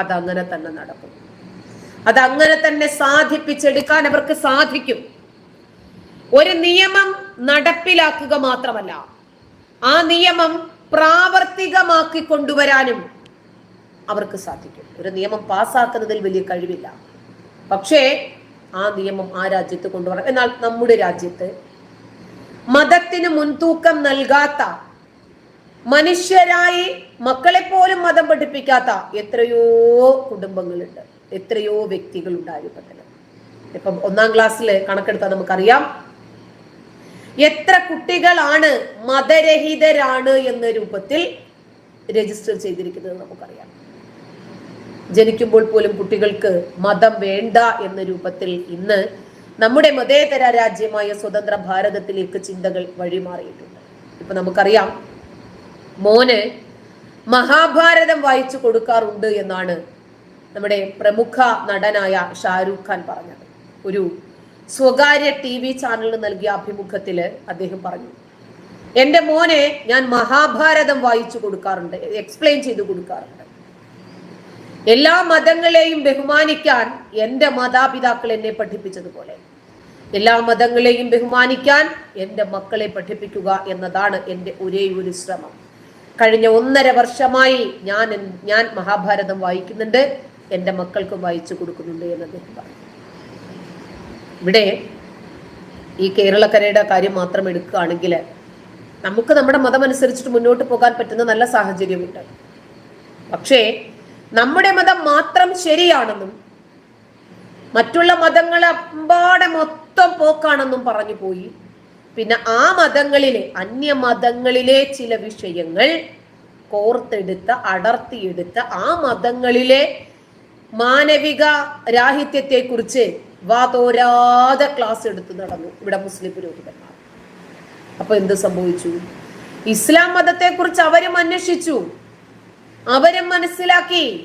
അതങ്ങനെ തന്നെ നടക്കും. അതങ്ങനെ തന്നെ സാധിപ്പിച്ചെടുക്കാൻ അവർക്ക് സാധിക്കും. ഒരു നിയമം നടപ്പിലാക്കുക മാത്രമല്ല ആ നിയമം പ്രാവർത്തികമാക്കി കൊണ്ടുവരാനും അവർക്ക് സാധിക്കും. ഒരു നിയമം പാസ്സാക്കുന്നതിൽ വലിയ കഴിവില്ല. പക്ഷേ ആ നിയമം ആ രാജ്യത്ത് കൊണ്ടുവരണം. എന്നാൽ നമ്മുടെ രാജ്യത്ത് മതത്തിന് മുൻതൂക്കം നൽകാത്ത മനുഷ്യരായി മക്കളെ പോലും മതം പഠിപ്പിക്കാത്ത എത്രയോ കുടുംബങ്ങളുണ്ട്. എത്രയോ വ്യക്തികളുണ്ട് ആ ഇപ്പൊ ഒന്നാം ക്ലാസ്സിൽ കണക്കെടുത്താൽ നമുക്കറിയാം. എത്ര കുട്ടികളാണ് മതരഹിതരാണ് എന്ന രൂപത്തിൽ രജിസ്റ്റർ ചെയ്തിരിക്കുന്നത് നമുക്കറിയാം. ജനിക്കുമ്പോൾ പോലും കുട്ടികൾക്ക് മതം വേണ്ട എന്ന രൂപത്തിൽ ഇന്ന് നമ്മുടെ മതേതര രാജ്യമായ സ്വതന്ത്ര ഭാരതത്തിലേക്ക് ചിന്തകൾ വഴിമാറിയിട്ടുണ്ട്. ഇപ്പൊ നമുക്കറിയാം മോന് മഹാഭാരതം വായിച്ചു കൊടുക്കാറുണ്ട് എന്നാണ് നമ്മുടെ പ്രമുഖ നടനായ ഷാരൂഖ് ഖാൻ പറഞ്ഞത്. ഒരു സ്വകാര്യ ടി വി ചാനലിന് നൽകിയ അഭിമുഖത്തിൽ അദ്ദേഹം പറഞ്ഞു എന്റെ മോനെ ഞാൻ മഹാഭാരതം വായിച്ചു കൊടുക്കാറുണ്ട് എക്സ്പ്ലെയിൻ ചെയ്തു കൊടുക്കാറുണ്ട്. എല്ലാ മതങ്ങളെയും ബഹുമാനിക്കാൻ എന്റെ മാതാപിതാക്കൾ എന്നെ പഠിപ്പിച്ചതുപോലെ എല്ലാ മതങ്ങളെയും ബഹുമാനിക്കാൻ എന്റെ മക്കളെ പഠിപ്പിക്കുക എന്നതാണ് എന്റെ ഒരേ ഒരു ശ്രമം. കഴിഞ്ഞ ഒന്നര വർഷമായി ഞാൻ ഞാൻ മഹാഭാരതം വായിക്കുന്നുണ്ട്. എന്റെ മക്കൾക്കും വായിച്ചു കൊടുക്കുന്നുണ്ട് എന്ന് അദ്ദേഹം പറഞ്ഞു. ഇവിടെ ഈ കേരളക്കരയുടെ കാര്യം മാത്രം എടുക്കുകയാണെങ്കിൽ നമുക്ക് നമ്മുടെ മതം അനുസരിച്ചിട്ട് മുന്നോട്ട് പോകാൻ പറ്റുന്ന നല്ല സാഹചര്യമുണ്ട് പക്ഷേ നമ്മുടെ മതം മാത്രം ശരിയാണെന്നും മറ്റുള്ള മതങ്ങളെ അമ്പാടെ മൊത്തം പോക്കാണെന്നും പറഞ്ഞു പോയി. പിന്നെ ആ മതങ്ങളിലെ അന്യ മതങ്ങളിലെ ചില വിഷയങ്ങൾ കോർത്തെടുത്ത് അടർത്തിയെടുത്ത് ആ മതങ്ങളിലെ മാനവിക രാഹിത്യത്തെ കുറിച്ച് വാതോരാതെ ക്ലാസ് എടുത്ത് നടന്നു ഇവിടെ മുസ്ലിം പുരോഹിതന്മാർ. അപ്പൊ എന്ത് സംഭവിച്ചു? ഇസ്ലാം മതത്തെ കുറിച്ച് അവരും അന്വേഷിച്ചു. അവരും മനസ്സിലാക്കി.